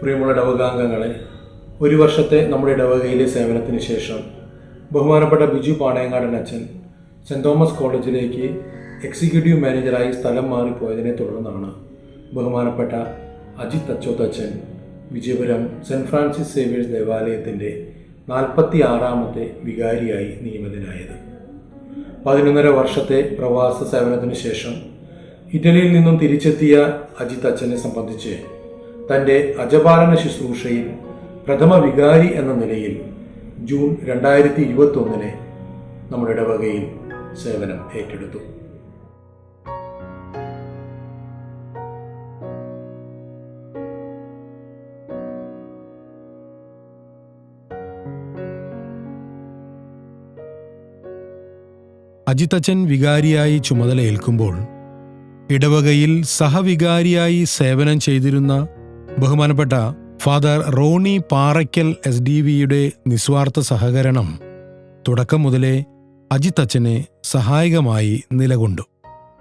പ്രിയമുള്ള ഡവകാംഗങ്ങളെ ഒരു വർഷത്തെ നമ്മുടെ ഡവകയിലെ സേവനത്തിന് ശേഷം ബഹുമാനപ്പെട്ട ബിജു പാണയങ്ങാടൻ അച്ഛൻ സെന്റ് തോമസ് കോളേജിലേക്ക് എക്സിക്യൂട്ടീവ് മാനേജറായി സ്ഥലം മാറിപ്പോയതിനെ തുടർന്നാണ് ബഹുമാനപ്പെട്ട അജിത് അച്ചോത്തച്ഛൻ വിജയപുരം സെന്റ് ഫ്രാൻസിസ് സേവിയേഴ്സ് ദേവാലയത്തിന്റെ നാൽപ്പത്തി ആറാമത്തെ വികാരിയായി നിയമിതനായത് പതിനൊന്നര വർഷത്തെ പ്രവാസ സേവനത്തിന് ശേഷം ഇറ്റലിയിൽ നിന്നും തിരിച്ചെത്തിയ അജിത് അച്ഛനെ സംബന്ധിച്ച് തന്റെ അജപാലന ശുശ്രൂഷയിൽ പ്രഥമ വികാരി എന്ന നിലയിൽ ജൂൺ രണ്ടായിരത്തി ഇരുപത്തി ഒന്നിന് നമ്മുടെ ഇടവകയിൽ സേവനം ഏറ്റെടുത്തു. അജിതച്ചൻ വികാരിയായി ചുമതലയേൽക്കുമ്പോൾ ഇടവകയിൽ സഹവികാരിയായി സേവനം ചെയ്തിരുന്ന ബഹുമാനപ്പെട്ട father Rony Parackal S D വിയുടെ നിസ്വാർത്ഥ സഹകരണം തുടക്കം മുതലേ അജിത്തച്ഛനെ സഹായകമായി നിലകൊണ്ടു.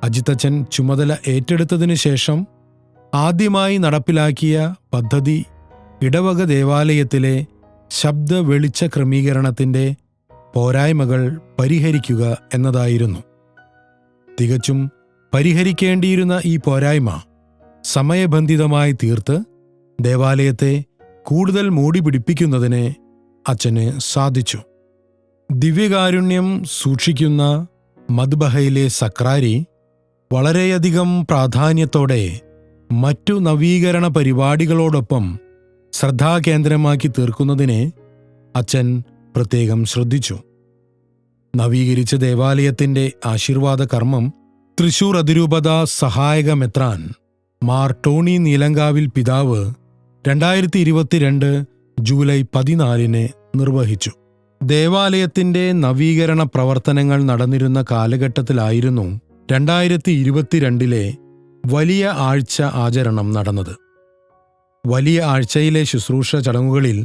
അജിത്തച്ഛൻ ചുമതല ഏറ്റെടുത്തതിനു ശേഷം ആദ്യമായി നടപ്പിലാക്കിയ പദ്ധതി ഇടവക ദേവാലയത്തിലെ ശബ്ദ വെളിച്ച ക്രമീകരണത്തിന്റെ പോരായ്മകൾ പരിഹരിക്കുക എന്നതായിരുന്നു. തികച്ചും പരിഹരിക്കേണ്ടിയിരുന്ന ഈ പോരായ്മ സമയബന്ധിതമായി തീർത്ത് ദേവാലയത്തെ കൂടുതൽ മൂടി പിടിപ്പിക്കുന്നതിന് അച്ഛന് സാധിച്ചു. ദിവ്യകാരുണ്യം സൂക്ഷിക്കുന്ന മദ്ബഹയിലെ സക്രാരി വളരെയധികം പ്രാധാന്യത്തോടെ മറ്റു നവീകരണ പരിപാടികളോടൊപ്പം ശ്രദ്ധാകേന്ദ്രമാക്കി തീർക്കുന്നതിനെ അച്ഛൻ പ്രത്യേകം ശ്രദ്ധിച്ചു. നവീകരിച്ച ദേവാലയത്തിന്റെ ആശീർവാദ കർമ്മം തൃശൂർ അതിരൂപത സഹായക മെത്രാൻ മാർ ടോണി നീലങ്കാവിൽ പിതാവ് രണ്ടായിരത്തി ഇരുപത്തിരണ്ട് ജൂലൈ പതിനാലിന് നിർവഹിച്ചു. ദേവാലയത്തിന്റെ നവീകരണ പ്രവർത്തനങ്ങൾ നടന്നിരുന്ന കാലഘട്ടത്തിലായിരുന്നു രണ്ടായിരത്തി ഇരുപത്തിരണ്ടിലെ വലിയ ആഴ്ച ആചരണം നടന്നത്. വലിയ ആഴ്ചയിലെ ശുശ്രൂഷ ചടങ്ങുകളിൽ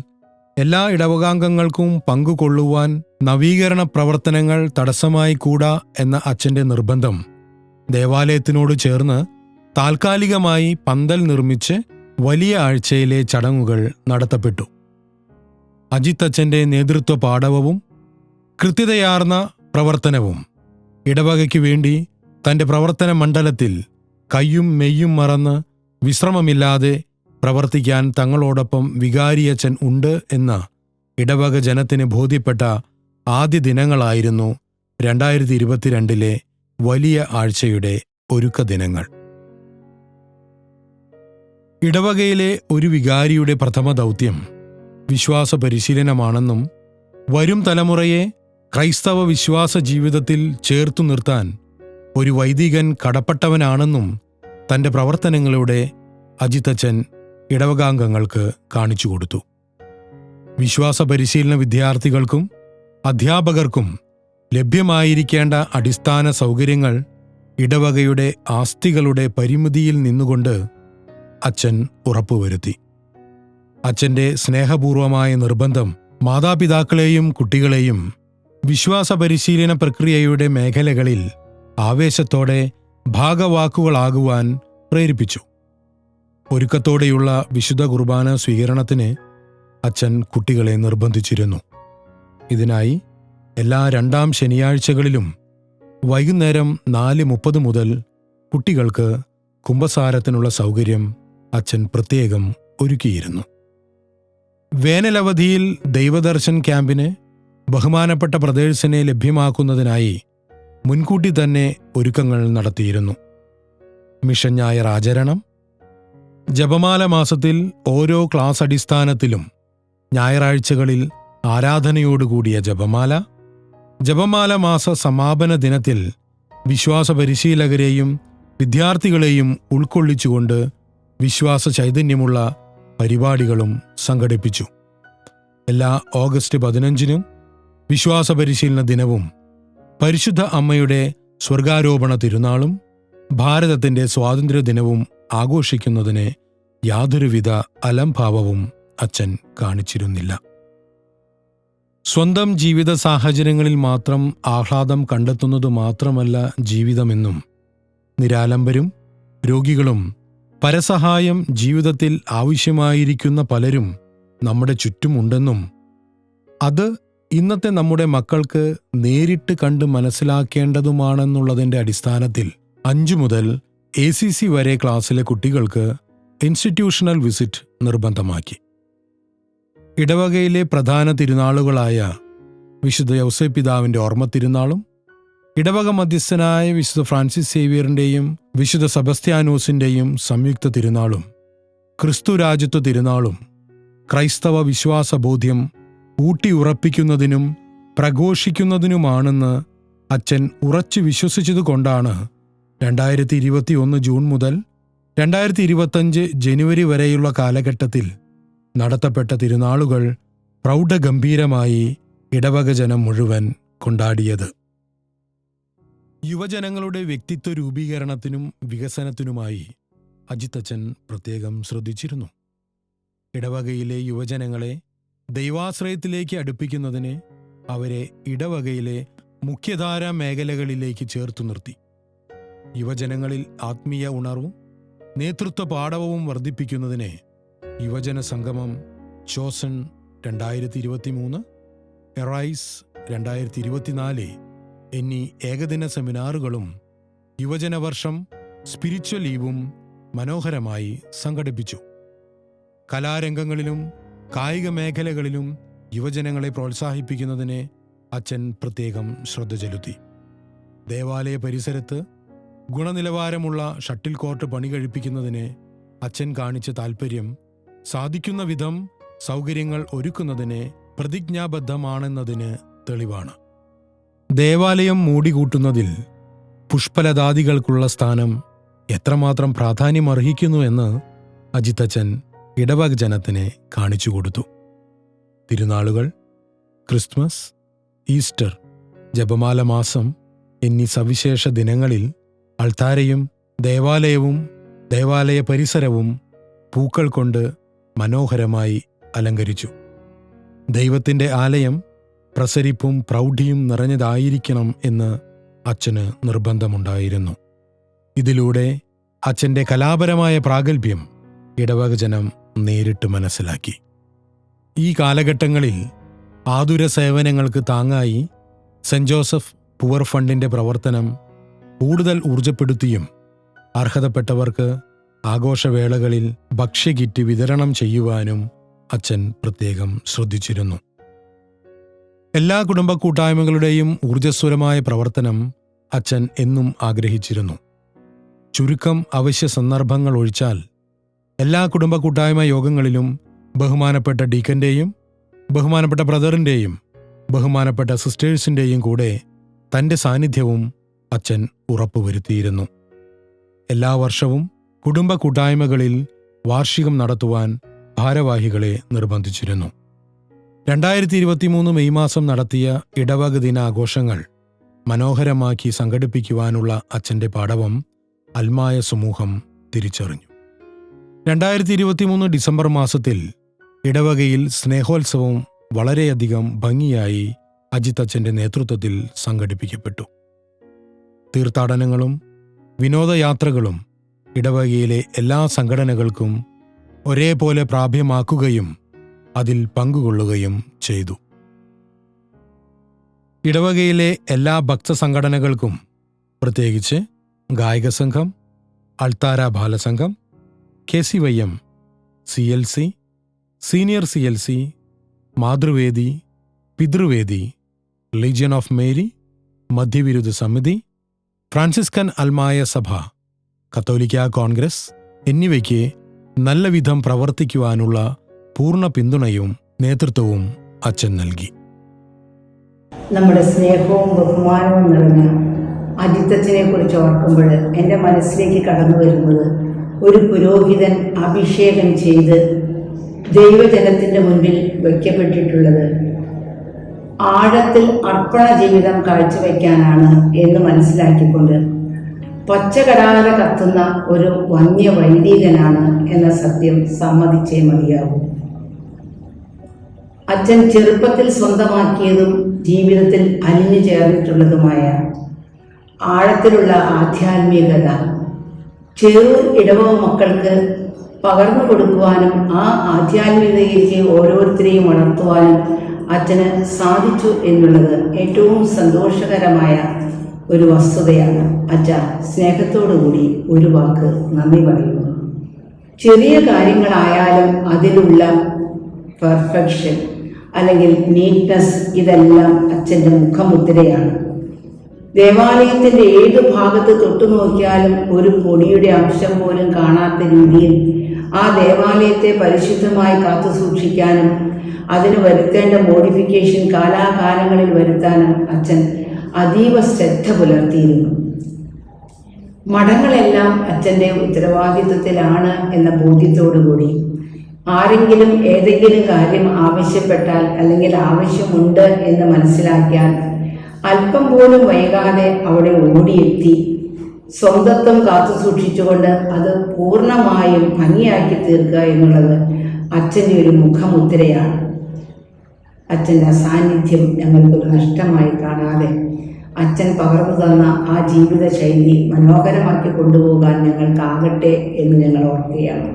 എല്ലാ ഇടവകാംഗങ്ങൾക്കും പങ്കുകൊള്ളുവാൻ നവീകരണ പ്രവർത്തനങ്ങൾ തടസ്സമായി കൂടാ എന്ന അച്ഛന്റെ നിർബന്ധം. ദേവാലയത്തിനോട് ചേർന്ന് താൽക്കാലികമായി പന്തൽ നിർമ്മിച്ച് വലിയ ആഴ്ചയിലെ ചടങ്ങുകൾ നടത്തപ്പെട്ടു. അജിത് അച്ഛന്റെ നേതൃത്വ പാഠവും കൃത്യതയാർന്ന പ്രവർത്തനവും ഇടവകയ്ക്കു വേണ്ടി തന്റെ പ്രവർത്തന മണ്ഡലത്തിൽ കയ്യും മെയ്യും മറന്ന് വിശ്രമമില്ലാതെ പ്രവർത്തിക്കാൻ തങ്ങളോടൊപ്പം വികാരിയച്ഛൻ ഉണ്ട് എന്ന ഇടവക ജനത്തിന് ബോധ്യപ്പെട്ട ആദ്യ ദിനങ്ങളായിരുന്നു രണ്ടായിരത്തി ഇരുപത്തിരണ്ടിലെ വലിയ ആഴ്ചയുടെ ഒരുക്ക ദിനങ്ങൾ ഇടവകയിലെ ഒരു വികാരിയുടെ പ്രഥമ ദൗത്യം വിശ്വാസ പരിശീലനമാണെന്നും വരും തലമുറയെ ക്രൈസ്തവ വിശ്വാസ ജീവിതത്തിൽ ചേർത്തു നിർത്താൻ ഒരു വൈദികൻ കടപ്പെട്ടവനാണെന്നും തന്റെ പ്രവർത്തനങ്ങളുടെ അജിത്തച്ഛൻ ഇടവകാംഗങ്ങൾക്ക് കാണിച്ചു കൊടുത്തു. വിശ്വാസ പരിശീലന വിദ്യാർത്ഥികൾക്കും അധ്യാപകർക്കും ലഭ്യമായിരിക്കേണ്ട അടിസ്ഥാന സൗകര്യങ്ങൾ ഇടവകയുടെ ആസ്തികളുടെ പരിമിതിയിൽ നിന്നുകൊണ്ട് അച്ഛൻ ഉറപ്പുവരുത്തി. അച്ഛന്റെ സ്നേഹപൂർവമായ നിർബന്ധം മാതാപിതാക്കളെയും കുട്ടികളെയും വിശ്വാസ പരിശീലന പ്രക്രിയയുടെ മേഖലകളിൽ ആവേശത്തോടെ ഭാഗവാക്കുകളാകുവാൻ പ്രേരിപ്പിച്ചു. ഒരുക്കത്തോടെയുള്ള വിശുദ്ധ കുർബാന സ്വീകരണത്തിന് അച്ഛൻ കുട്ടികളെ നിർബന്ധിച്ചിരുന്നു. ഇതിനായി എല്ലാ രണ്ടാം ശനിയാഴ്ചകളിലും വൈകുന്നേരം നാല് മുപ്പത് മുതൽ കുട്ടികൾക്ക് കുംഭസാരത്തിനുള്ള സൗകര്യം അച്ഛൻ പ്രത്യേകം ഒരുക്കിയിരുന്നു. വേനലവധിയിൽ ദൈവദർശൻ ക്യാമ്പിന് ബഹുമാനപ്പെട്ട പ്രദേശിനെ ലഭ്യമാക്കുന്നതിനായി മുൻകൂട്ടി തന്നെ ഒരുക്കങ്ങൾ നടത്തിയിരുന്നു. മിഷൻ ഞായർ ആചരണം ജപമാല മാസത്തിൽ ഓരോ ക്ലാസ് അടിസ്ഥാനത്തിലും ഞായറാഴ്ചകളിൽ ആരാധനയോടുകൂടിയ ജപമാല ജപമാല മാസ സമാപന ദിനത്തിൽ വിശ്വാസ പരിശീലകരെയും വിദ്യാർത്ഥികളെയും ഉൾക്കൊള്ളിച്ചുകൊണ്ട് വിശ്വാസ ചൈതന്യമുള്ള പരിപാടികളും സംഘടിപ്പിച്ചു. എല്ലാ ഓഗസ്റ്റ് പതിനഞ്ചിനും വിശ്വാസ പരിശീലന ദിനവും പരിശുദ്ധ അമ്മയുടെ സ്വർഗാരോപണ തിരുനാളും ഭാരതത്തിന്റെ സ്വാതന്ത്ര്യ ദിനവും ആഘോഷിക്കുന്നതിന് യാതൊരുവിധ അലംഭാവവും അച്ഛൻ കാണിച്ചിരുന്നില്ല. സ്വന്തം ജീവിത സാഹചര്യങ്ങളിൽ മാത്രം ആഹ്ലാദം കണ്ടെത്തുന്നതു മാത്രമല്ല ജീവിതമെന്നും നിരാലംബരും രോഗികളും പരസഹായം ജീവിതത്തിൽ ആവശ്യമായിരിക്കുന്ന പലരും നമ്മുടെ ചുറ്റുമുണ്ടെന്നും അത് ഇന്നത്തെ നമ്മുടെ മക്കൾക്ക് നേരിട്ട് കണ്ട് മനസ്സിലാക്കേണ്ടതുമാണെന്നുള്ളതിന്റെ അടിസ്ഥാനത്തിൽ അഞ്ചു മുതൽ എ സി സി വരെ ക്ലാസ്സിലെ കുട്ടികൾക്ക് ഇൻസ്റ്റിറ്റ്യൂഷണൽ വിസിറ്റ് നിർബന്ധമാക്കി. ഇടവകയിലെ പ്രധാന തിരുനാളുകളായ വിശുദ്ധ യൗസേ പിതാവിന്റെ ഓർമ്മ തിരുനാളും ഇടവക മധ്യസ്ഥനായ വിശുദ്ധ ഫ്രാൻസിസ് സേവിയറിന്റെയും വിശുദ്ധ സെബസ്ത്യാനോസിന്റെയും സംയുക്ത തിരുനാളും ക്രിസ്തു രാജ്യത്വ തിരുനാളും ക്രൈസ്തവ വിശ്വാസബോധ്യം ഊട്ടിയുറപ്പിക്കുന്നതിനും പ്രഘോഷിക്കുന്നതിനുമാണെന്ന് അച്ഛൻ ഉറച്ചു വിശ്വസിച്ചതുകൊണ്ടാണ് രണ്ടായിരത്തി ഇരുപത്തി ഒന്ന് ജൂൺ മുതൽ രണ്ടായിരത്തി ഇരുപത്തഞ്ച് ജനുവരി വരെയുള്ള കാലഘട്ടത്തിൽ നടത്തപ്പെട്ട തിരുനാളുകൾ പ്രൗഢഗംഭീരമായി ഇടവകജനം മുഴുവൻ കൊണ്ടാടിയത്. യുവജനങ്ങളുടെ വ്യക്തിത്വ രൂപീകരണത്തിനും വികസനത്തിനുമായി അജിത്തച്ഛൻ പ്രത്യേകം ശ്രദ്ധിച്ചിരുന്നു. ഇടവകയിലെ യുവജനങ്ങളെ ദൈവാശ്രയത്തിലേക്ക് അടുപ്പിക്കുന്നതിന് അവരെ ഇടവകയിലെ മുഖ്യധാരാ മേഖലകളിലേക്ക് ചേർത്തു നിർത്തി. യുവജനങ്ങളിൽ ആത്മീയ ഉണർവും നേതൃത്വ പാഠവും വർദ്ധിപ്പിക്കുന്നതിന് യുവജന സംഗമം ചോസൺ രണ്ടായിരത്തി ഇരുപത്തി മൂന്ന് എറൈസ് രണ്ടായിരത്തി ഇരുപത്തിനാല് എന്നീ ഏകദിന സെമിനാറുകളും യുവജന വർഷം സ്പിരിച്വൽ ലീവും മനോഹരമായി സംഘടിപ്പിച്ചു. കലാരംഗങ്ങളിലും കായിക മേഖലകളിലും യുവജനങ്ങളെ പ്രോത്സാഹിപ്പിക്കുന്നതിന് അച്ഛൻ പ്രത്യേകം ശ്രദ്ധ ചെലുത്തി. ദേവാലയ പരിസരത്ത് ഗുണനിലവാരമുള്ള ഷട്ടിൽ കോർട്ട് പണി കഴിപ്പിക്കുന്നതിന് അച്ഛൻ കാണിച്ച താൽപ്പര്യം സാധിക്കുന്ന വിധം സൗകര്യങ്ങൾ ഒരുക്കുന്നതിന് പ്രതിജ്ഞാബദ്ധമാണെന്നതിന് തെളിവാണ്. ദേവാലയം മൂടികൂട്ടുന്നതിൽ പുഷ്പലതാദികൾക്കുള്ള സ്ഥാനം എത്രമാത്രം പ്രാധാന്യമർഹിക്കുന്നു എന്ന് അജിത്തച്ഛൻ ഇടവക ജനത്തിനെ കാണിച്ചു കൊടുത്തു. തിരുനാളുകൾ ക്രിസ്മസ് ഈസ്റ്റർ ജപമാല മാസം എന്നീ സവിശേഷ ദിനങ്ങളിൽ അൾത്താരയും ദേവാലയവും ദേവാലയ പരിസരവും പൂക്കൾ കൊണ്ട് മനോഹരമായി അലങ്കരിച്ചു. ദൈവത്തിന്റെ ആലയം പ്രസരിപ്പും പ്രൗഢിയും നിറഞ്ഞതായിരിക്കണം എന്ന് അച്ഛന് നിർബന്ധമുണ്ടായിരുന്നു. ഇതിലൂടെ അച്ഛന്റെ കലാപരമായ പ്രാഗൽഭ്യം ഇടവകജനം നേരിട്ട് മനസ്സിലാക്കി. ഈ കാലഘട്ടങ്ങളിൽ ആതുര സേവനങ്ങൾക്ക് താങ്ങായി സെന്റ് ജോസഫ് പുവർ ഫണ്ടിന്റെ പ്രവർത്തനം കൂടുതൽ ഊർജപ്പെടുത്തിയും അർഹതപ്പെട്ടവർക്ക് ആഘോഷവേളകളിൽ ഭക്ഷ്യകിറ്റ് വിതരണം ചെയ്യുവാനും അച്ഛൻ പ്രത്യേകം ശ്രദ്ധിച്ചിരുന്നു. എല്ലാ കുടുംബ കൂട്ടായ്മകളുടെയും ഊർജസ്വലമായ പ്രവർത്തനം അച്ഛൻ എന്നും ആഗ്രഹിച്ചിരുന്നു. ചുരുക്കം അവശ്യ സന്ദർഭങ്ങൾ ഒഴിച്ചാൽ എല്ലാ കുടുംബ കൂട്ടായ്മ യോഗങ്ങളിലും ബഹുമാനപ്പെട്ട ഡീക്കന്റെയും ബഹുമാനപ്പെട്ട ബ്രദറിന്റെയും ബഹുമാനപ്പെട്ട സിസ്റ്റേഴ്സിന്റെയും കൂടെ തന്റെ സാന്നിധ്യവും അച്ഛൻ ഉറപ്പുവരുത്തിയിരുന്നു. എല്ലാ വർഷവും കുടുംബ കൂട്ടായ്മകളിൽ വാർഷികം നടത്തുവാൻ ഭാരവാഹികളെ നിർബന്ധിച്ചിരുന്നു. രണ്ടായിരത്തി ഇരുപത്തിമൂന്ന് മെയ് മാസം നടത്തിയ ഇടവക ദിനാഘോഷങ്ങൾ മനോഹരമാക്കി സംഘടിപ്പിക്കുവാനുള്ള അച്ഛന്റെ പാടവം അൽമായ സമൂഹം തിരിച്ചറിഞ്ഞു. രണ്ടായിരത്തി ഇരുപത്തിമൂന്ന് ഡിസംബർ മാസത്തിൽ ഇടവകയിൽ സ്നേഹോത്സവം വളരെയധികം ഭംഗിയായി അജിത് അച്ഛന്റെ നേതൃത്വത്തിൽ സംഘടിപ്പിക്കപ്പെട്ടു. തീർത്ഥാടനങ്ങളും വിനോദയാത്രകളും ഇടവകയിലെ എല്ലാ സംഘടനകൾക്കും ഒരേപോലെ പ്രാപ്യമാക്കുകയും അതിൽ പങ്കുകൊള്ളുകയും ചെയ്തു. ഇടവകയിലെ എല്ലാ ഭക്തസംഘടനകൾക്കും പ്രത്യേകിച്ച് ഗായക സംഘം അൾത്താര Balasangham K C Y M C L C senior C L C Mathruvedi പിതൃവേദി ലീജിയൻ ഓഫ് മേരി മധ്യവിരുദ്ധ സമിതി ഫ്രാൻസിസ്കൻ അൽമായ സഭ കത്തോലിക്ക കോൺഗ്രസ് എന്നിവയ്ക്ക് നല്ല വിധം പ്രവർത്തിക്കുവാനുള്ള പൂർണ പിന്തുണയും നേതൃത്വവും അച്ഛൻ നൽകി. നമ്മുടെ സ്നേഹവും ബഹുമാനവും നിറഞ്ഞ അജിത്തച്ഛനെ കുറിച്ച് ഓർക്കുമ്പോൾ എന്റെ മനസ്സിലേക്ക് കടന്നു വരുന്നത് ഒരു പുരോഹിതൻ അഭിഷേകം ചെയ്ത് ദൈവജനത്തിന്റെ മുൻപിൽ വയ്ക്കപ്പെട്ടിട്ടുള്ളത് ആഴത്തിൽ അർപ്പണ ജീവിതം കാഴ്ചവെക്കാനാണ് എന്ന് മനസ്സിലാക്കിക്കൊണ്ട് പച്ചകടാല കത്തുന്ന ഒരു വന്യ വൈദികനാണ് എന്ന സത്യം സമ്മതിച്ചേ മതിയാവൂ. അച്ഛൻ ചെറുപ്പത്തിൽ സ്വന്തമാക്കിയതും ജീവിതത്തിൽ അലിഞ്ഞു ചേർന്നിട്ടുള്ളതുമായ ആഴത്തിലുള്ള ആധ്യാത്മികത ചെറു ഇടവ മക്കൾക്ക് പകർന്നു കൊടുക്കുവാനും ആ ആധ്യാത്മികതയിലേക്ക് ഓരോരുത്തരെയും വളർത്തുവാനും അച്ഛന് സാധിച്ചു എന്നുള്ളത് ഏറ്റവും സന്തോഷകരമായ ഒരു വസ്തുതയാണ്. അച്ഛ സ്നേഹത്തോടുകൂടി ഒരു വാക്ക് നന്ദി പറയുന്നു. ചെറിയ കാര്യങ്ങളായാലും അതിലുള്ള പെർഫെക്ഷൻ അല്ലെങ്കിൽ നീറ്റ്നസ് ഇതെല്ലാം അച്ഛന്റെ മുഖമുദ്രയാണ്. ദേവാലയത്തിന്റെ ഏത് ഭാഗത്ത് തൊട്ടു നോക്കിയാലും ഒരു പൊടിയുടെ അംശം പോലും കാണാത്ത രീതിയിൽ ആ ദേവാലയത്തെ പരിശുദ്ധമായി കാത്തു സൂക്ഷിക്കാനും അതിന് വരുത്തേണ്ട മോഡിഫിക്കേഷൻ കാലാകാലങ്ങളിൽ വരുത്താനും അച്ഛൻ അതീവ ശ്രദ്ധ പുലർത്തിയിരുന്നു. മഠങ്ങളെല്ലാം അച്ഛന്റെ ഉത്തരവാദിത്വത്തിലാണ് എന്ന ബോധ്യത്തോടുകൂടി. ആരെങ്കിലും ഏതെങ്കിലും കാര്യം ആവശ്യപ്പെട്ടാൽ അല്ലെങ്കിൽ ആവശ്യമുണ്ട് എന്ന് മനസ്സിലാക്കിയാൽ അല്പം പോലും വൈകാതെ അവിടെ ഓടിയെത്തി. സ്വന്തത്വം കാത്തു സൂക്ഷിച്ചുകൊണ്ട് അത് പൂർണമായും ഭംഗിയാക്കി തീർക്കുക എന്നുള്ളത് അച്ഛന്റെ ഒരു മുഖമുദ്രയാണ്. അച്ഛന്റെ സാന്നിധ്യം ഞങ്ങൾക്കൊരു നഷ്ടമായി കാണാതെ അച്ഛൻ പകർന്നു തന്ന ആ ജീവിത ശൈലി മനോഹരമാക്കി കൊണ്ടുപോകാൻ ഞങ്ങൾക്കാകട്ടെ എന്ന് ഞങ്ങൾ ഓർക്കുകയാണ്.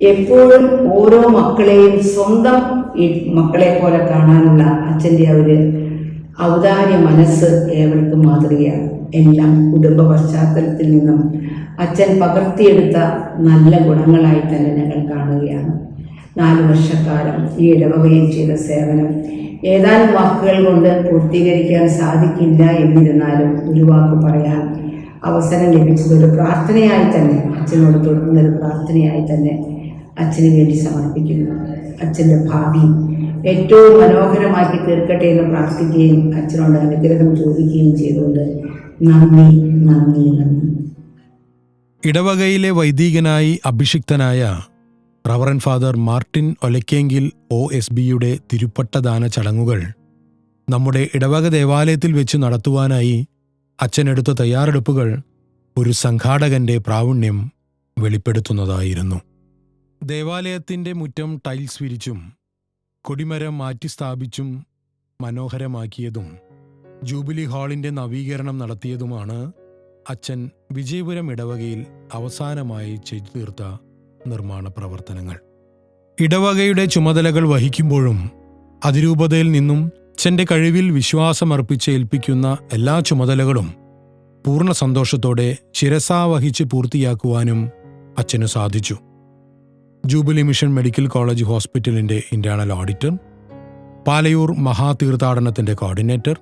എപ്പോഴും ഓരോ മക്കളെയും സ്വന്തം മക്കളെ പോലെ കാണാനുള്ള അച്ഛന്റെ ആ ഒരു ഔദാര്യ മനസ്സ് ഏവർക്കും മാതൃകയാണ്. എല്ലാം കുടുംബ പശ്ചാത്തലത്തിൽ നിന്നും അച്ഛൻ പകർത്തിയെടുത്ത നല്ല ഗുണങ്ങളായി തന്നെ ഞങ്ങൾ കാണുകയാണ്. നാല് വർഷക്കാലം ഈ ഇടവകയിൽ ചെയ്ത സേവനം. ഏതാനും വാക്കുകൾ കൊണ്ട് പൂർത്തീകരിക്കാൻ സാധിക്കില്ല എന്നിരുന്നാലും ഒരു വാക്ക് പറയാൻ അവസരം ലഭിച്ചത് ഒരു പ്രാർത്ഥനയായി തന്നെ അച്ഛനോട് തുടർന്ന ഒരു പ്രാർത്ഥനയായി തന്നെ അച്ഛന് വേണ്ടി സമർപ്പിക്കുന്നു. അച്ഛന്റെ ഭാവി ഏറ്റവും മനോഹരമാക്കി തീർക്കട്ടെ എന്ന് പ്രാർത്ഥിക്കുകയും അച്ഛനോട് അനുഗ്രഹം ചോദിക്കുകയും ചെയ്തുകൊണ്ട് നന്ദി നന്ദി നന്ദി. ഇടവകയിലെ വൈദികനായി അഭിഷിക്തനായ reverend father Martin Olakkengil O S ബിയുടെ തിരുപ്പട്ടദാന ചടങ്ങുകൾ നമ്മുടെ ഇടവക ദേവാലയത്തിൽ വെച്ച് നടത്തുവാനായി അച്ഛനെടുത്ത തയ്യാറെടുപ്പുകൾ ഒരു സംഘാടകന്റെ പ്രാവീണ്യം വെളിപ്പെടുത്തുന്നതായിരുന്നു. ദേവാലയത്തിന്റെ മുറ്റം ടൈൽസ് വിരിച്ചും കൊടിമരം മാറ്റി സ്ഥാപിച്ചും മനോഹരമാക്കിയതും ജൂബിലി ഹാളിന്റെ നവീകരണം നടത്തിയതുമാണ് അച്ഛൻ വിജയപുരം ഇടവകയിൽ അവസാനമായി ചെയ്തു തീർത്ത നിർമ്മാണ പ്രവർത്തനങ്ങൾ. ഇടവകയുടെ ചുമതലകൾ വഹിക്കുമ്പോഴും അതിരൂപതയിൽ നിന്നും അച്ഛന്റെ കഴിവിൽ വിശ്വാസമർപ്പിച്ച് ഏൽപ്പിക്കുന്ന എല്ലാ ചുമതലകളും പൂർണ സന്തോഷത്തോടെ ശിരസാവഹിച്ച് പൂർത്തിയാക്കുവാനും അച്ഛന് സാധിച്ചു. ജൂബിലി മിഷൻ മെഡിക്കൽ കോളേജ് ഹോസ്പിറ്റലിന്റെ ഇന്റേണൽ ഓഡിറ്റർ പാലയൂർ മഹാതീർത്ഥാടനത്തിന്റെ കോർഡിനേറ്റർ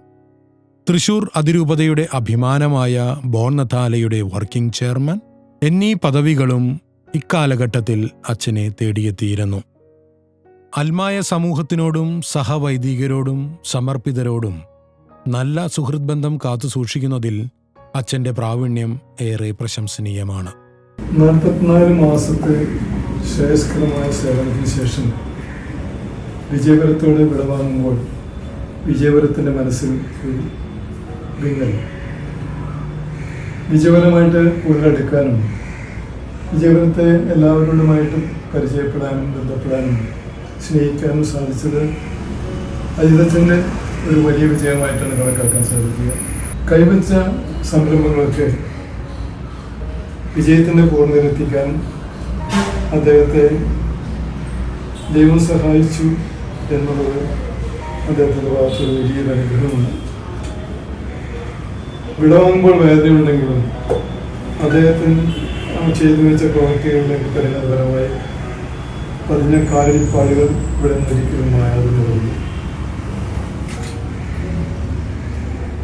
തൃശൂർ അതിരൂപതയുടെ അഭിമാനമായ ബോൺനഥാലയുടെ വർക്കിംഗ് ചെയർമാൻ എന്നീ പദവികളും ഇക്കാലഘട്ടത്തിൽ അച്ഛനെ തേടിയെത്തിയിരുന്നു. അൽമായ സമൂഹത്തിനോടും സഹവൈദികരോടും സമർപ്പിതരോടും നല്ല സുഹൃത് ബന്ധം കാത്തുസൂക്ഷിക്കുന്നതിൽ അച്ഛന്റെ പ്രാവീണ്യം ഏറെ പ്രശംസനീയമാണ്. നാൽപ്പത്തിനാല് മാസത്തെ ശ്രേയസ്കരമായ സേവനത്തിന് ശേഷം വിജയപുരത്തോട് വിടവാങ്ങുമ്പോൾ വിജയപുരത്തിന്റെ മനസ്സിൽ വിങ്ങൽ. വിജയപുരമായിട്ട് കൂടുതലെടുക്കാനും വിജയപുരത്തെ എല്ലാവരോടുമായിട്ടും പരിചയപ്പെടാനും ബന്ധപ്പെടാനും സ്നേഹിക്കാനും സാധിച്ചത് അജിതച്ചന്റെ ഒരു വലിയ വിജയമായിട്ടാണ് കണക്കാക്കാൻ സാധിക്കുക. കൈവച്ച സംരംഭങ്ങളൊക്കെ വിജയത്തിന്റെ പൂർണതയിലെത്തിക്കാൻ അദ്ദേഹത്തെ ദൈവം സഹായിച്ചു എന്നുള്ളത് അദ്ദേഹത്തിന്റെ ഭാഗത്ത് വലിയൊരു അനുഗ്രഹമാണ്. വിടവാങ്ങുമ്പോൾ വേദനയുണ്ടെങ്കിലും അദ്ദേഹത്തിന് ചെയ്തു വെച്ച പ്രവൃത്തികളുടെ പരിണതപരമായി പതിഞ്ഞ കാലിപ്പാടുകൾ ഇവിടെ നിന്ന് മായാതെ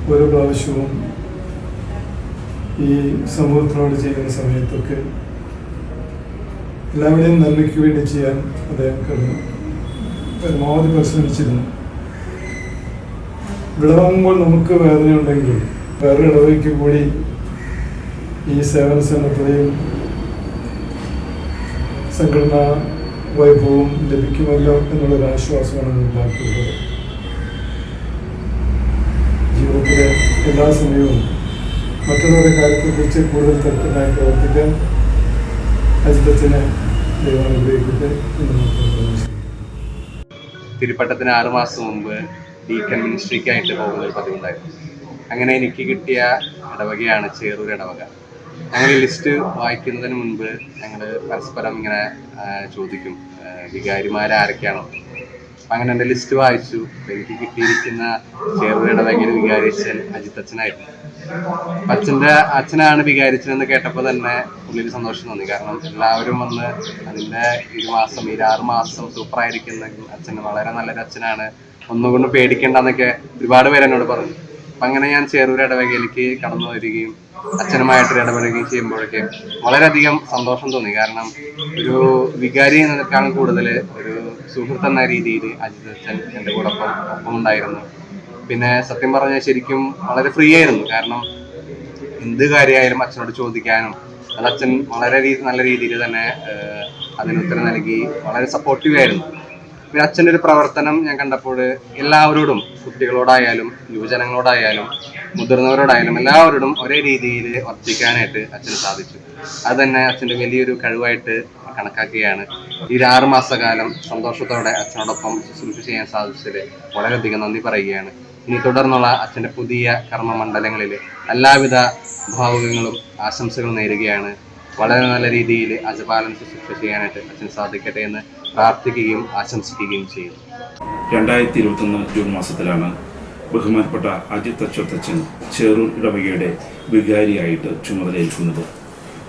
ഓരോ പ്രാവശ്യവും ഈ സമൂഹത്തിനോട് ചെയ്യുന്ന സമയത്തൊക്കെ എല്ലാവരെയും നന്മയ്ക്ക് വേണ്ടി ചെയ്യാൻ അദ്ദേഹം കഴിഞ്ഞു പരമാവധി പരിശ്രമിച്ചിരുന്നു. വിളവാങ്ങുമ്പോൾ നമുക്ക് വേദനയുണ്ടെങ്കിൽ വേറെ ഇടവയ്ക്ക് കൂടി ഈ സേവന സന്നദ്ധതയും സംഘടനാ വൈഭവം ലഭിക്കുമല്ലോ എന്നുള്ളൊരു ആശ്വാസമാണ് ഉണ്ടാക്കിയിട്ടുള്ളത്. ജീവിതത്തിലെ എല്ലാ സമയവും മറ്റുള്ളവരുടെ കാര്യത്തെക്കുറിച്ച് കൂടുതൽ തരത്തിലായി പ്രവർത്തിക്കാൻ അജിതച്ചനെ ദൈവം എന്ന് തിരുപ്പട്ടത്തിന് ആറുമാസം മുമ്പ് ഡീക്കൻ മിനിസ്ട്രിക്കായിട്ട് പോകുന്ന ഒരു പതിവുണ്ടായിരുന്നു. അങ്ങനെ എനിക്ക് കിട്ടിയ ഇടവകയാണ് ചേറൂർ ഇടവക. ഈ ലിസ്റ്റ് വായിക്കുന്നതിന് മുൻപ് ഞങ്ങൾ പരസ്പരം ഇങ്ങനെ ചോദിക്കും വികാരിമാരാരൊക്കെയാണോ അങ്ങനെ എന്റെ ലിസ്റ്റ് വായിച്ചു. എനിക്ക് കിട്ടിയിരിക്കുന്ന ഭയങ്കര വികാരിച്ചൻ അജിത് അച്ഛനായിരുന്നു. അച്ഛന്റെ അച്ഛനാണ് വികാരിച്ചനെന്ന് കേട്ടപ്പോൾ തന്നെ ഉള്ളിൽ സന്തോഷം തോന്നി. കാരണം എല്ലാവരും വന്ന് അതിന്റെ ഈ മാസം ഈ ആറ് മാസം സൂപ്പറായിരിക്കുന്ന അച്ഛൻ വളരെ നല്ലൊരു അച്ഛനാണ്. ഒന്നുകൊണ്ട് പേടിക്കേണ്ടെന്നൊക്കെ ഒരുപാട് പേര് എന്നോട് പറഞ്ഞു. അപ്പം അങ്ങനെ ഞാൻ ചേറൂർ ഇടവകയിലേക്ക് കടന്നു വരികയും അച്ഛനുമായിട്ട് ഇടപെടുകയും ചെയ്യുമ്പോഴൊക്കെ വളരെയധികം സന്തോഷം തോന്നി. കാരണം ഒരു വികാരി എന്നതിനേക്കാളും കൂടുതൽ ഒരു സുഹൃത്ത് എന്ന രീതിയിൽ അജിത് അച്ഛൻ എന്റെ കൂടെ ഒപ്പം ഒപ്പം ഉണ്ടായിരുന്നു പിന്നെ സത്യം പറഞ്ഞാൽ ശരിക്കും വളരെ ഫ്രീ ആയിരുന്നു. കാരണം എന്ത് കാര്യമായാലും അച്ഛനോട് ചോദിക്കാനും അത് അച്ഛൻ വളരെ രീതി നല്ല രീതിയിൽ തന്നെ അതിന് ഉത്തരം നൽകി വളരെ സപ്പോർട്ടീവ് ആയിരുന്നു. അച്ഛന്റെ ഒരു പ്രവർത്തനം ഞാൻ കണ്ടപ്പോൾ എല്ലാവരോടും കുട്ടികളോടായാലും യുവജനങ്ങളോടായാലും മുതിർന്നവരോടായാലും എല്ലാവരോടും ഒരേ രീതിയിൽ വർത്തിക്കാനായിട്ട് അച്ഛന് സാധിച്ചു. അത് തന്നെ അച്ഛന്റെ വലിയൊരു കഴിവായിട്ട് കണക്കാക്കുകയാണ്. ഈ ഒരു ആറ് മാസക്കാലം സന്തോഷത്തോടെ അച്ഛനോടൊപ്പം ശുശ്രൂഷ ചെയ്യാൻ സാധിച്ചതിൽ വളരെയധികം നന്ദി പറയുകയാണ്. ഇനി തുടർന്നുള്ള അച്ഛന്റെ പുതിയ കർമ്മമണ്ഡലങ്ങളിൽ എല്ലാവിധ ഭാവുകങ്ങളും ആശംസകളും നേരുകയാണ്. വളരെ നല്ല രീതിയിൽ അജപാലൻസ് ശിക്ഷ ചെയ്യാനായിട്ട് അച്ഛൻ സാധിക്കട്ടെ എന്ന് പ്രാർത്ഥിക്കുകയും ആശംസിക്കുകയും ചെയ്യുന്നു. രണ്ടായിരത്തി ഇരുപത്തൊന്ന് ജൂൺ മാസത്തിലാണ് ബഹുമാനപ്പെട്ട അജിത് അച്യുത്തച്ഛൻ ചേറൂർ ഇടവകയുടെ വികാരിയായിട്ട് ചുമതലയേൽക്കുന്നത്.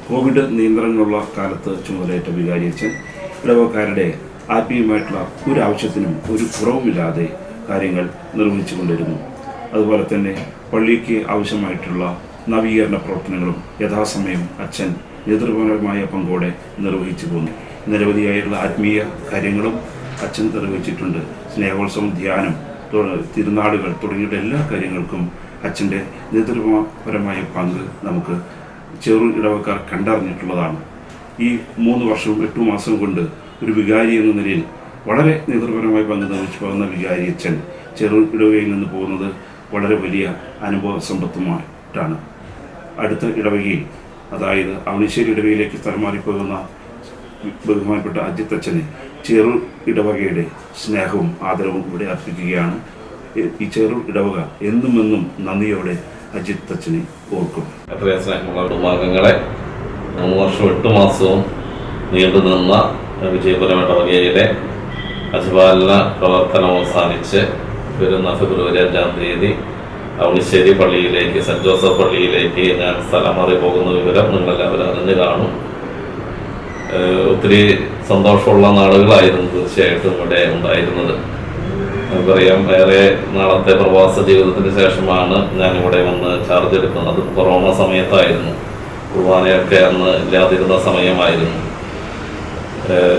കോവിഡ് നിയന്ത്രണങ്ങളുള്ള കാലത്ത് ചുമതലയേറ്റ വികാരി അച്ഛൻ ഇടവക്കാരുടെ ആത്മീയമായിട്ടുള്ള ഒരു ആവശ്യത്തിനും ഒരു കുറവുമില്ലാതെ കാര്യങ്ങൾ നിർവഹിച്ചു കൊണ്ടിരുന്നു. അതുപോലെ തന്നെ പള്ളിക്ക് ആവശ്യമായിട്ടുള്ള നവീകരണ പ്രവർത്തനങ്ങളും യഥാസമയം അച്ഛൻ നേതൃപരമായ പങ്കോടെ നിർവഹിച്ചു പോന്നു. നിരവധിയായിട്ടുള്ള ആത്മീയ കാര്യങ്ങളും അച്ഛൻ നിർവഹിച്ചിട്ടുണ്ട്. സ്നേഹോത്സവം ധ്യാനം തിരുനാളുകൾ തുടങ്ങിയിട്ട് എല്ലാ കാര്യങ്ങൾക്കും അച്ഛന്റെ നേതൃപരമായ പങ്ക് നമുക്ക് ചെറു ഇടവക്കാർ കണ്ടറിഞ്ഞിട്ടുള്ളതാണ്. ഈ മൂന്ന് വർഷവും എട്ടു മാസം കൊണ്ട് ഒരു വികാരി എന്ന നിലയിൽ വളരെ നേതൃപരമായ പങ്ക് നിർവഹിച്ചു പോകുന്ന വികാരി അച്ഛൻ ചെറു ഇടവകയിൽ നിന്ന് പോകുന്നത് വളരെ വലിയ അനുഭവ സമ്പത്തുമായിട്ടാണ്. അടുത്ത ഇടവകയിൽ അതായത് അവണിശ്ശേരി ഇടവയിലേക്ക് സ്ഥലം മാറിപ്പോകുന്ന ബഹുമാനപ്പെട്ട അജിത് അച്ഛന് ചെറു ഇടവകയുടെ സ്നേഹവും ആദരവും ഇവിടെ അർപ്പിക്കുകയാണ്. ഈ- ചെറു ഇടവക എന്നും എന്നും നന്ദിയോടെ അജിത് അച്ഛനെ ഓർക്കും കുടുംബാംഗങ്ങളെ മൂന്ന് വർഷം എട്ട് മാസവും നീണ്ടു നിന്ന വിജയപുരം ഇടവകയിലെ അജപാലന പ്രവർത്തനം അവസാനിച്ച് വരുന്ന ഫെബ്രുവരി അഞ്ചാം തീയതി അവണിശ്ശേരി പള്ളിയിലേക്ക് സെന്റ് ജോസഫ് പള്ളിയിലേക്ക് ഞാൻ സ്ഥലം മാറി പോകുന്ന വിവരം നിങ്ങളെല്ലാവരും അറിഞ്ഞു കാണും. ഒത്തിരി സന്തോഷമുള്ള നാടുകളായിരുന്നു തീർച്ചയായിട്ടും ഇവിടെ ഉണ്ടായിരുന്നത്. നമുക്കറിയാം വേറെ നാളത്തെ പ്രവാസ ജീവിതത്തിന് ശേഷമാണ് ഞാൻ ഇവിടെ വന്ന് ചാർജ് എടുക്കുന്നത്. കൊറോണ സമയത്തായിരുന്നു. കുർബാനയൊക്കെ അന്ന് ഇല്ലാതിരുന്ന സമയമായിരുന്നു.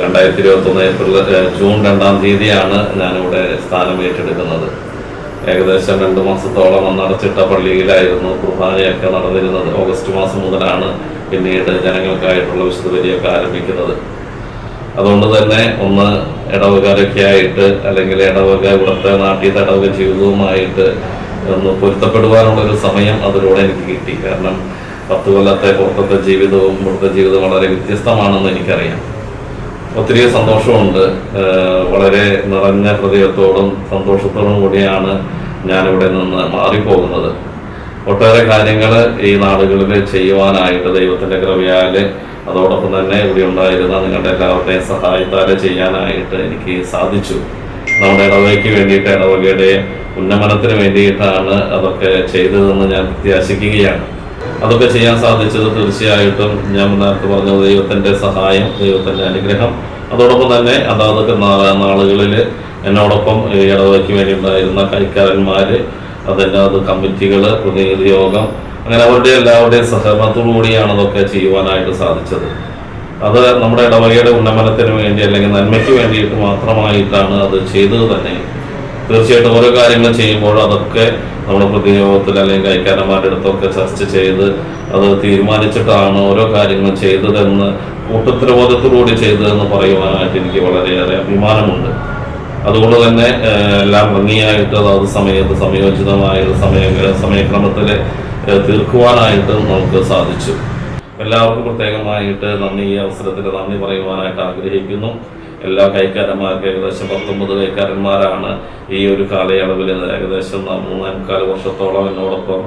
രണ്ടായിരത്തി ഇരുപത്തി ഒന്ന് ഏപ്രിൽ ജൂൺ രണ്ടാം തീയതിയാണ് ഞാനിവിടെ സ്ഥാനം ഏറ്റെടുക്കുന്നത്. ഏകദേശം രണ്ട് മാസത്തോളം അന്ന് അടച്ചിട്ട പള്ളിയിലായിരുന്നു കുർബാനയൊക്കെ നടന്നിരുന്നത്. ഓഗസ്റ്റ് മാസം മുതലാണ് പിന്നീട് ജനങ്ങൾക്കായിട്ടുള്ള വിശുദ്ധ ബലിയൊക്കെ ആരംഭിക്കുന്നത്. അതുകൊണ്ട് തന്നെ ഒന്ന് ഇടവകാരൊക്കെ ആയിട്ട് അല്ലെങ്കിൽ ഇടവക ഇവിടുത്തെ നാട്ടിൽ ഇടവക ജീവിതവുമായിട്ട് ഒന്ന് പൊരുത്തപ്പെടുവാനുള്ള ഒരു സമയം അതിലൂടെ എനിക്ക് കിട്ടി. കാരണം പത്ത് കൊല്ലത്തെ പുറത്തത്തെ ജീവിതവും ഇവിടുത്തെ ജീവിതവും വളരെ വ്യത്യസ്തമാണെന്ന് എനിക്കറിയാം. ഒത്തിരി സന്തോഷമുണ്ട്. വളരെ നിറഞ്ഞ ഹൃദയത്തോടും സന്തോഷത്തോടും കൂടിയാണ് ഞാനിവിടെ നിന്ന് മാറിപ്പോകുന്നത്. ഒട്ടേറെ കാര്യങ്ങൾ ഈ നാടുകളിൽ ചെയ്യുവാനായിട്ട് ദൈവത്തിന്റെ കൃപയാൽ അതോടൊപ്പം തന്നെ ഇവിടെ ഉണ്ടായിരുന്ന നിങ്ങളുടെ എല്ലാവരുടെയും സഹായത്താൽ ചെയ്യാനായിട്ട് എനിക്ക് സാധിച്ചു. നമ്മുടെ ഇടവകയ്ക്ക് വേണ്ടിയിട്ട് ഇടവകയുടെ ഉന്നമനത്തിന് വേണ്ടിയിട്ടാണ് അതൊക്കെ ചെയ്തതെന്ന് ഞാൻ പ്രത്യാശിക്കുകയാണ്. അതൊക്കെ ചെയ്യാൻ സാധിച്ചത് തീർച്ചയായിട്ടും ഞാൻ നേരത്തെ പറഞ്ഞ ദൈവത്തിന്റെ സഹായം ദൈവത്തിന്റെ അനുഗ്രഹം. അതോടൊപ്പം തന്നെ അതാത് നാളുകളിൽ എന്നോടൊപ്പം ഇടവയ്ക്ക് ഇടവകയ്ക്ക് വേണ്ടി ഉണ്ടായിരുന്ന കൈക്കാരന്മാര് അതിന്റെ അത് കമ്മിറ്റികൾ പ്രതിനിധി യോഗം അങ്ങനെ അവരുടെ എല്ലാവരുടെയും സഹകരണത്തോടു കൂടിയാണ് അതൊക്കെ ചെയ്യുവാനായിട്ട് സാധിച്ചത്. അത് നമ്മുടെ ഇടവകയുടെ ഉന്നമനത്തിന് വേണ്ടി അല്ലെങ്കിൽ നന്മയ്ക്ക് വേണ്ടിയിട്ട് മാത്രമായിട്ടാണ് അത് ചെയ്തത് തന്നെ. തീർച്ചയായിട്ടും ഓരോ കാര്യങ്ങൾ ചെയ്യുമ്പോൾ അതൊക്കെ നമ്മുടെ പ്രതിയോഗത്തിൽ അല്ലെങ്കിൽ കൈക്കാരന്മാരുടെ അടുത്തൊക്കെ ചർച്ച ചെയ്ത് അത് തീരുമാനിച്ചിട്ടാണ് ഓരോ കാര്യങ്ങളും ചെയ്തതെന്ന് കൂട്ടത്തിരബോധത്തോടുകൂടി ചെയ്തതെന്ന് പറയുവാനായിട്ട് എനിക്ക് വളരെയേറെ അഭിമാനമുണ്ട്. അതുകൊണ്ട് തന്നെ എല്ലാം ഭംഗിയായിട്ട് അതാത് സമയത്ത് സമയോചിതമായ സമയ സമയക്രമത്തിൽ തീർക്കുവാനായിട്ട് നമുക്ക് സാധിച്ചു. എല്ലാവർക്കും പ്രത്യേകമായിട്ട് നന്ദി ഈ അവസരത്തിൽ നന്ദി പറയുവാനായിട്ട് ആഗ്രഹിക്കുന്നു. എല്ലാ കൈക്കാരന്മാർക്കും ഏകദേശം പത്തൊമ്പത് കൈക്കാരന്മാരാണ് ഈ ഒരു കാലയളവിൽ ഏകദേശം മൂന്നേ മുക്കാൽ വർഷത്തോളം എന്നോടൊപ്പം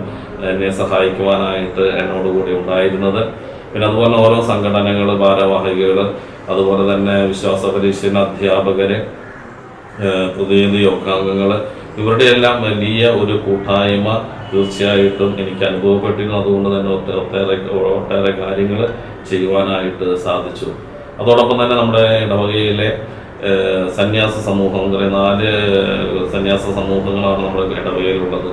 എന്നെ സഹായിക്കുവാനായിട്ട് എന്നോട് കൂടി ഉണ്ടായിരുന്നത്. പിന്നെ അതുപോലെ ഓരോ സംഘടനകൾ ഭാരവാഹികൾ അതുപോലെ തന്നെ വിശ്വാസ പരീക്ഷണ അധ്യാപകർ പ്രതിനിധി യോഗാംഗങ്ങൾ ഇവരുടെയെല്ലാം വലിയ ഒരു കൂട്ടായ്മ തീർച്ചയായിട്ടും എനിക്ക് അനുഭവപ്പെട്ടിരുന്നു. അതുകൊണ്ട് തന്നെ ഒട്ടേറെ ഒട്ടേറെ കാര്യങ്ങൾ ചെയ്യുവാനായിട്ട് സാധിച്ചു. അതോടൊപ്പം തന്നെ നമ്മുടെ ഇടവകയിലെ സന്യാസ സമൂഹം എന്ന് പറയുന്ന നാല് സന്യാസ സമൂഹങ്ങളാണ് നമ്മുടെ ഇടവകയിലുള്ളത്.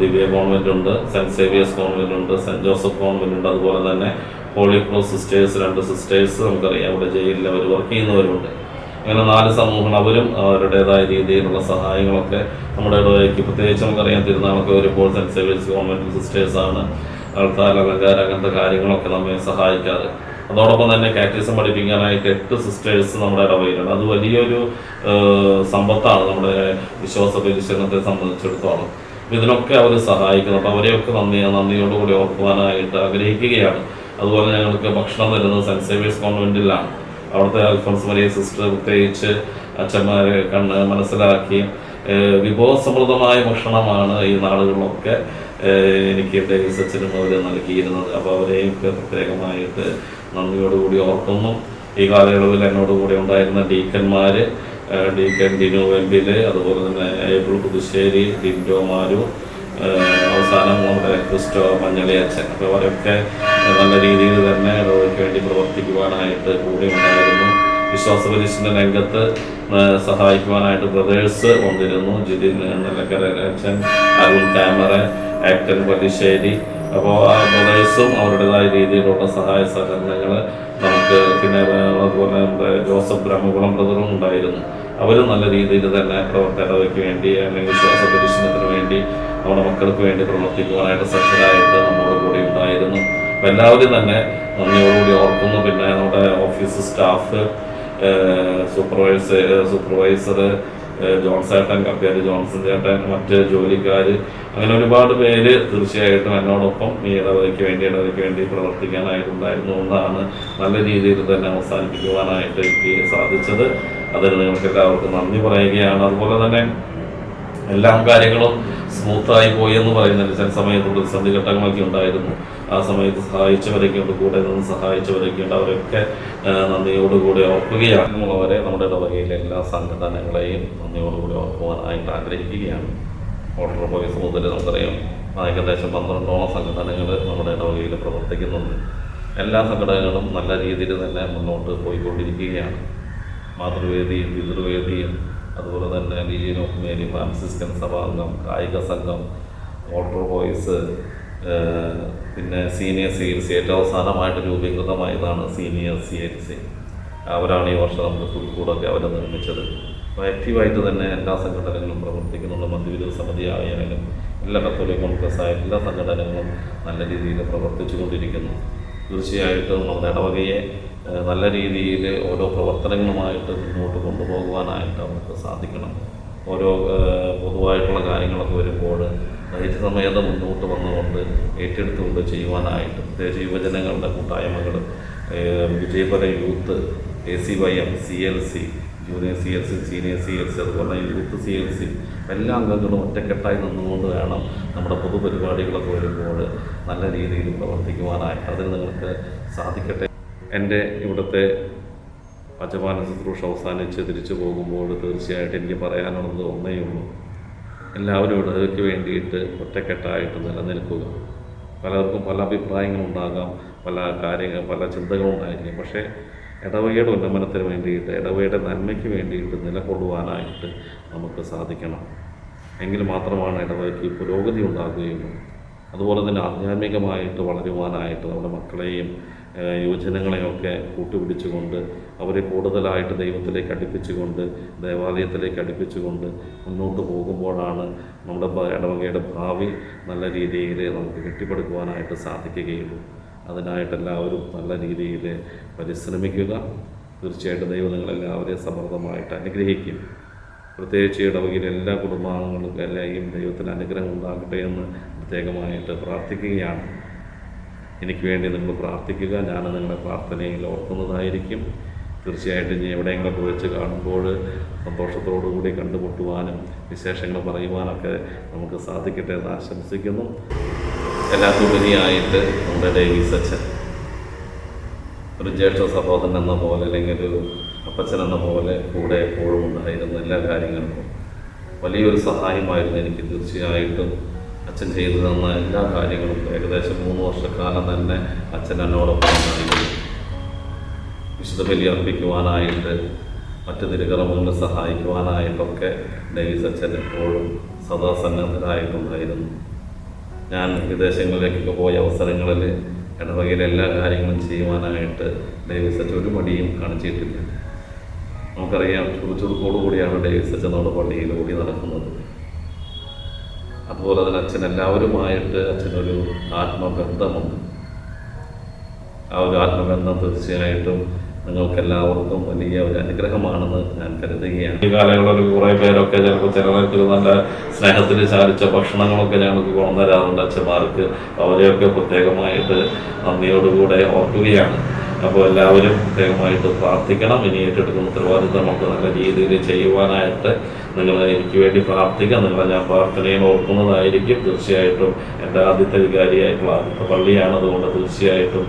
ദിവ്യ കോൺവെന്റ് ഉണ്ട് സെന്റ് സേവിയേഴ്സ് കോൺവെന്റ് ഉണ്ട് സെന്റ് ജോസഫ് കോൺവെന്റ് ഉണ്ട് അതുപോലെ തന്നെ ഹോളി ക്രോസ് സിസ്റ്റേഴ്സ് രണ്ട് സിസ്റ്റേഴ്സ് നമുക്കറിയാം. ഇവിടെ ജയിലിൽ അവർ വർക്ക് ചെയ്യുന്നവരുണ്ട് അങ്ങനെ നാല് സമൂഹങ്ങൾ അവരും അവരുടേതായ രീതിയിലുള്ള സഹായങ്ങളൊക്കെ നമ്മുടെ ഇടവകയ്ക്ക്. പ്രത്യേകിച്ച് നമുക്കറിയാം തിരുനാളൊക്കെ വരുമ്പോൾ സെന്റ് സേവിയേഴ്സ് കോൺവെന്റ് സിസ്റ്റേഴ്സാണ് ആൾക്കാർ അലങ്കാരം അങ്ങനത്തെ കാര്യങ്ങളൊക്കെ നമ്മെ സഹായിക്കാറ്. അതോടൊപ്പം തന്നെ കാറ്റീസം പഠിപ്പിക്കാനായിട്ട് എട്ട് സിസ്റ്റേഴ്സ് നമ്മുടെ ഇടവയിലുണ്ട് അത് വലിയൊരു സമ്പത്താണ് നമ്മുടെ വിശ്വാസ പരിശീലനത്തെ സംബന്ധിച്ചിടത്തോളം. ഇതിനൊക്കെ അവർ സഹായിക്കുന്നു. അപ്പോൾ അവരെയൊക്കെ നന്ദി നന്ദിയോടുകൂടി ഓർക്കുവാനായിട്ട് ആഗ്രഹിക്കുകയാണ്. അതുപോലെ ഞങ്ങൾക്ക് ഭക്ഷണം തരുന്നത് സെന്റ് സേവിയേഴ്സ് കോൺവെന്റിലാണ് അവിടുത്തെ അൽഫോൺസ് മരിയ സിസ്റ്റർ പ്രത്യേകിച്ച് അച്ഛന്മാരെ കണ്ണ് മനസ്സിലാക്കി. വിഭവസമൃദ്ധമായ ഭക്ഷണമാണ് ഈ നാടുകളിലൊക്കെ എനിക്ക് ഡേവിസ് അച്ഛനും അവർ നൽകിയിരുന്നത്. അപ്പോൾ അവരെയൊക്കെ പ്രത്യേകമായിട്ട് നന്ദിയോടുകൂടി ഓർക്കുന്നു. ഈ കാലയളവിൽ എന്നോട് കൂടെ ഉണ്ടായിരുന്ന ഡീക്കന്മാര് ഡീക്കൻ ഡിനു വെമ്പിൽ അതുപോലെ തന്നെ ഏബിൾ പുതുശ്ശേരി ഡിൻഡോ മാരു അവസാനം നമ്മുടെ ക്രിസ്റ്റോ മഞ്ഞളി അച്ഛൻ. അവരൊക്കെ നല്ല രീതിയിൽ തന്നെ ഇടവയ്ക്ക് വേണ്ടി പ്രവർത്തിക്കുവാനായിട്ട് കൂടി ഉണ്ടായിരുന്നു. വിശ്വാസ പരിശീലന രംഗത്ത് സഹായിക്കുവാനായിട്ട് ബ്രദേഴ്സ് വന്നിരുന്നു. ജിതിൻ നിലക്കര അച്ഛൻ അരുൺ ക്യാമറ ആക്ടൻ പല്ലിശ്ശേരി അപ്പോൾ ആ ബ്രദേഴ്സും അവരുടേതായ രീതിയിലുള്ള സഹായ സഹകരണങ്ങൾ നമുക്ക് പിന്നെ അതുപോലെ നമ്മുടെ ജോസഫ് ബ്രഹ്മകുളം ബ്രദറും ഉണ്ടായിരുന്നു. അവരും നല്ല രീതിയിൽ തന്നെ പ്രവർത്തനതയ്ക്ക് വേണ്ടി അല്ലെങ്കിൽ ശ്വാസ പരിശീലനത്തിന് വേണ്ടി നമ്മുടെ മക്കൾക്ക് വേണ്ടി പ്രവർത്തിക്കുവാനായിട്ട് സജ്ജരായിട്ട് നമ്മുടെ കൂടെ ഉണ്ടായിരുന്നു. അപ്പം എല്ലാവരും തന്നെ നന്ദിയോടുകൂടി ഓർക്കുന്നു. പിന്നെ നമ്മുടെ office staff supervisor supervisor Jones ഏട്ടൻ കപ്പേര് ജോൺസൺ ചേട്ടൻ മറ്റ് ജോലിക്കാർ അങ്ങനെ ഒരുപാട് പേര് തീർച്ചയായിട്ടും എന്നോടൊപ്പം ഈ ഇടവകയ്ക്ക് വേണ്ടി ഇടവകയ്ക്ക് വേണ്ടി പ്രവർത്തിക്കാനായിട്ടുണ്ടായിരുന്നു എന്നാണ് നല്ല രീതിയിൽ തന്നെ അവസാനിപ്പിക്കുവാനായിട്ട് എനിക്ക് സാധിച്ചത്. അതിന് നിങ്ങൾക്ക് എല്ലാവർക്കും നന്ദി പറയുകയാണ്. അതുപോലെ തന്നെ എല്ലാ കാര്യങ്ങളും സ്മൂത്തായി പോയി എന്ന് പറയുന്നില്ല ചില സമയത്ത് പ്രതിസന്ധി ഘട്ടങ്ങളൊക്കെ ഉണ്ടായിരുന്നു. ആ സമയത്ത് സഹായിച്ചവരൊക്കെ ഉണ്ട് കൂടെ നിന്ന് സഹായിച്ചവരൊക്കെ ഉണ്ട്. അവരൊക്കെ നന്ദിയോടുകൂടി ഓർക്കുകയാണ് നമ്മുടെ ഇടവകയിലെ എല്ലാ സംഘടനകളെയും നന്ദിയോടുകൂടി ഓർക്കുവാനായിട്ട് ആഗ്രഹിക്കുകയാണ്. ഓർഡർ പോലീസ് മുതൽ നമുക്കറിയാം ഏകദേശം പന്ത്രണ്ടോളം സംഘടനകൾ നമ്മുടെ ഇടവകയിൽ പ്രവർത്തിക്കുന്നുണ്ട്. എല്ലാ സംഘടനകളും നല്ല രീതിയിൽ തന്നെ മുന്നോട്ട് പോയിക്കൊണ്ടിരിക്കുകയാണ്. മാതൃവേദിയും പിതൃവേദിയും അതുപോലെ തന്നെ ലീജിയൻ ഓഫ് മേരി ഫ്രാൻസിസ്കൻ സഭാംഗം കായിക സംഘം ഓർഡർ ബോയ്സ് പിന്നെ സീനിയർ സി എൽ സി ഏറ്റവും അവസാനമായിട്ട് രൂപീകൃതമായതാണ് സീനിയർ സി എൽ സി അവരാണ് ഈ വർഷം നമ്മുടെ പുൽക്കൂടൊക്കെ അവരെ നിർമ്മിച്ചത്. അപ്പോൾ ആക്റ്റീവായിട്ട് തന്നെ എല്ലാ സംഘടനകളും പ്രവർത്തിക്കുന്നുണ്ട്. മധ്യവിരുദ്ധ സമിതി ആയാലും എല്ലാ കത്തോലിക് കോൺഗ്രസ് ആയ എല്ലാ സംഘടനകളും നല്ല രീതിയിൽ പ്രവർത്തിച്ചു കൊണ്ടിരിക്കുന്നു തീർച്ചയായിട്ടും നമ്മുടെ ഇടവകയെ നല്ല രീതിയിൽ ഓരോ പ്രവർത്തനങ്ങളുമായിട്ട് മുന്നോട്ട് കൊണ്ടുപോകുവാനായിട്ട് നമുക്ക് സാധിക്കണം. ഓരോ പൊതുവായിട്ടുള്ള കാര്യങ്ങളൊക്കെ വരുമ്പോൾ ധൈര്യസമേതം മുന്നോട്ട് വന്നുകൊണ്ട് ഏറ്റെടുത്തുകൊണ്ട് ചെയ്യുവാനായിട്ട് പ്രത്യേകിച്ച് യുവജനങ്ങളുടെ കൂട്ടായ്മകൾ Vijayapura youth A C Y M C L C junior C L C senior C L C അതുപോലെ യൂത്ത് സി എൽ സി എല്ലാ അംഗങ്ങളും ഒറ്റക്കെട്ടായി നിന്നുകൊണ്ട് വേണം നമ്മുടെ പൊതുപരിപാടികളൊക്കെ വരുമ്പോൾ നല്ല രീതിയിൽ പ്രവർത്തിക്കുവാനായിട്ട്. അതിന് നിങ്ങൾക്ക് സാധിക്കട്ടെ. എന്റെ ഇവിടുത്തെ അജപാന ശുശ്രൂഷ അവസാനിച്ച് തിരിച്ചു പോകുമ്പോൾ തീർച്ചയായിട്ടും എനിക്ക് പറയാനുള്ളത് ഒന്നേ ഉള്ളൂ എല്ലാവരും ഇടവയ്ക്ക് വേണ്ടിയിട്ട് ഒറ്റക്കെട്ടായിട്ട് നിലനിൽക്കുക. പലർക്കും പല അഭിപ്രായങ്ങളുണ്ടാകാം പല കാര്യങ്ങൾ പല ചിന്തകളുണ്ടായിരിക്കും. പക്ഷേ ഇടവകയുടെ ഉന്നമനത്തിന് വേണ്ടിയിട്ട് ഇടവകയുടെ നന്മയ്ക്ക് വേണ്ടിയിട്ട് നിലകൊള്ളുവാനായിട്ട് നമുക്ക് സാധിക്കണം. എങ്കിൽ മാത്രമാണ് ഇടവകയ്ക്ക് പുരോഗതി ഉണ്ടാകുകയുള്ളൂ. അതുപോലെ തന്നെ ആധ്യാത്മികമായിട്ട് വളരുവാനായിട്ട് നമ്മുടെ മക്കളെയും യുവജനങ്ങളെയൊക്കെ കൂട്ടുപിടിച്ചുകൊണ്ട് അവരെ കൂടുതലായിട്ട് ദൈവത്തിലേക്ക് അടുപ്പിച്ചുകൊണ്ട് ദേവാലയത്തിലേക്ക് അടുപ്പിച്ചുകൊണ്ട് മുന്നോട്ട് പോകുമ്പോഴാണ് നമ്മുടെ ഇടവകയുടെ ഭാവി നല്ല രീതിയിൽ നമുക്ക് കെട്ടിപ്പടുക്കുവാനായിട്ട് സാധിക്കുകയുള്ളൂ. അതിനായിട്ട് എല്ലാവരും നല്ല രീതിയിൽ പരിശ്രമിക്കുക. തീർച്ചയായിട്ടും ദൈവം നിങ്ങളെല്ലാവരെയും സമൃദ്ധമായിട്ട് അനുഗ്രഹിക്കും. പ്രത്യേകിച്ച് ഇടവകയിലെ എല്ലാ കുടുംബാംഗങ്ങൾക്കും എല്ലാം ദൈവത്തിന് അനുഗ്രഹം ഉണ്ടാകട്ടെ എന്ന് പ്രത്യേകമായിട്ട് പ്രാർത്ഥിക്കുകയാണ്. എനിക്ക് വേണ്ടി നിങ്ങൾ പ്രാർത്ഥിക്കുക. ഞാൻ നിങ്ങളുടെ പ്രാർത്ഥനയിൽ ഓർക്കുന്നതായിരിക്കും. തീർച്ചയായിട്ടും ഇനി എവിടെയെങ്കിലുമൊക്കെ വെച്ച് കാണുമ്പോൾ സന്തോഷത്തോടു കൂടി കണ്ടുമുട്ടുവാനും വിശേഷങ്ങൾ പറയുവാനൊക്കെ നമുക്ക് സാധിക്കട്ടെ എന്ന് ആശംസിക്കുന്നു. എല്ലാത്തുപരിയായിട്ട് നമ്മുടെ ദേവി സച്ചൻ ഒരു ജ്യേഷ്ഠ സഹോദരൻ എന്ന പോലെ അല്ലെങ്കിൽ ഒരു അപ്പച്ചൻ എന്ന പോലെ കൂടെ എപ്പോഴും ഉണ്ടായിരുന്ന എല്ലാ കാര്യങ്ങൾക്കും വലിയൊരു സഹായമായിരുന്നു എനിക്ക് തീർച്ചയായിട്ടും. അച്ഛൻ ചെയ്തു തന്ന എല്ലാ കാര്യങ്ങളും ഏകദേശം മൂന്ന് വർഷക്കാലം തന്നെ അച്ഛൻ എന്നോടൊപ്പം ഉണ്ടായിരുന്നു. വിശുദ്ധ ബലി അർപ്പിക്കുവാനായിട്ട് മറ്റ് തിരുകർമ്മങ്ങൾ സഹായിക്കുവാനായിട്ടൊക്കെ ഡേവിസ് അച്ഛൻ എപ്പോഴും സദാസന്നദ്ധരായിട്ടുണ്ടായിരുന്നു. ഞാൻ വിദേശങ്ങളിലേക്കൊക്കെ പോയ അവസരങ്ങളിൽ ഇടവകയിലെ എല്ലാ കാര്യങ്ങളും ചെയ്യുവാനായിട്ട് ഡേവിസ് അച്ഛൻ ഒരു മടിയും കാണിച്ചിട്ടില്ല. നമുക്കറിയാം ചുറുചുറുക്കോടുകൂടിയാണ് ഡേവിസ് അച്ഛൻ നമ്മുടെ പള്ളിയിൽ ഓടി നടക്കുന്നത്. അതുപോലെ തന്നെ അച്ഛൻ എല്ലാവരുമായിട്ട് അച്ഛനൊരു ആത്മബന്ധമുണ്ട്. ആ ഒരു ആത്മബന്ധം തീർച്ചയായിട്ടും നിങ്ങൾക്ക് എല്ലാവർക്കും വലിയ ഒരു അനുഗ്രഹമാണെന്ന് ഞാൻ കരുതുകയാണ്. ഈ കാലങ്ങളിൽ കുറേ പേരൊക്കെ ചിലപ്പോൾ ചിലർക്ക് നല്ല സ്നേഹത്തിൽ ചാലിച്ച ഭക്ഷണങ്ങളൊക്കെ ഞങ്ങൾക്ക് കൊണ്ടുവരാറുണ്ട് അച്ഛന്മാർക്ക്. അവരെയൊക്കെ പ്രത്യേകമായിട്ട് നന്ദിയോടുകൂടെ ഓർക്കുകയാണ്. അപ്പോൾ എല്ലാവരും പ്രത്യേകമായിട്ട് പ്രാർത്ഥിക്കണം. ഇനി ഏറ്റെടുക്കുന്ന ഉത്തരവാദിത്വം നമുക്ക് നല്ല രീതിയിൽ ചെയ്യുവാനായിട്ട് നിങ്ങൾ എനിക്ക് വേണ്ടി പ്രാർത്ഥിക്കാം. നിങ്ങളെ ഞാൻ പ്രാർത്ഥനയിൽ ഓർക്കുന്നതായിരിക്കും. തീർച്ചയായിട്ടും എന്റെ ആദ്യത്തെ വികാരിയായിട്ടുള്ള ആദ്യത്തെ പള്ളിയാണ്. അതുകൊണ്ട് തീർച്ചയായിട്ടും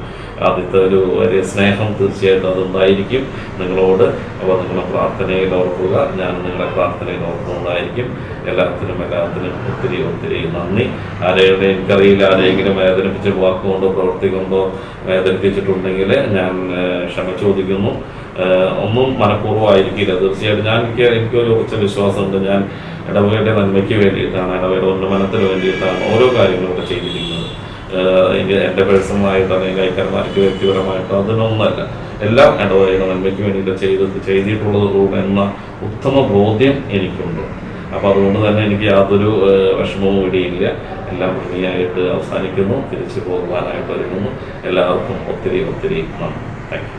ആദ്യത്തെ ഒരു വലിയ സ്നേഹം തീർച്ചയായിട്ടും അതുണ്ടായിരിക്കും. നിങ്ങളോട് അപ്പോൾ നിങ്ങളെ പ്രാർത്ഥനയിൽ ഓർക്കുക. ഞാൻ നിങ്ങളെ പ്രാർത്ഥനയിൽ ഓർക്കുന്നതായിരിക്കും എല്ലാത്തിനും എല്ലാത്തിനും ഒത്തിരി ഒത്തിരി നന്ദി. ആരെയും എനിക്കറിയില്ല ആരെങ്കിലും വേദനിപ്പിച്ച് വാക്കുകൊണ്ടോ പ്രവൃത്തി കൊണ്ടോ വേദനിപ്പിച്ചിട്ടുണ്ടെങ്കിൽ ഞാൻ ക്ഷമ ചോദിക്കുന്നു. ഒന്നും മനഃപൂർവമായിരിക്കില്ല. തീർച്ചയായിട്ടും ഞാൻ എനിക്ക് എനിക്കൊരു കുറച്ച് വിശ്വാസമുണ്ട് ഞാൻ ഇടവകയുടെ നന്മയ്ക്ക് വേണ്ടിയിട്ടാണ് ഇടവകയുടെ ഉന്നമനത്തിന് വേണ്ടിയിട്ടാണ് ഓരോ കാര്യങ്ങളും ഒക്കെ ചെയ്തിരിക്കുന്നത്. എനിക്ക് എന്റെ പേഴ്സണലായിട്ടോ അല്ലെങ്കിൽ കൈക്കാരന്മാർക്ക് വ്യക്തിപരമായിട്ടോ അതിനൊന്നല്ല. എല്ലാം ഇടവകയുടെ നന്മയ്ക്ക് വേണ്ടിയിട്ട് ചെയ്ത് ചെയ്തിട്ടുള്ളത് എന്ന ഉത്തമ ബോധ്യം എനിക്കുണ്ട്. അപ്പോൾ അതുകൊണ്ട് തന്നെ എനിക്ക് യാതൊരു വിഷമവും ഇടിയില്ല. എല്ലാം ഭംഗിയായിട്ട് അവസാനിക്കുന്നു. തിരിച്ചു പോകുവാനായിട്ട് ഒരുങ്ങുന്നു. എല്ലാവർക്കും ഒത്തിരി ഒത്തിരി നന്ദി. Thank you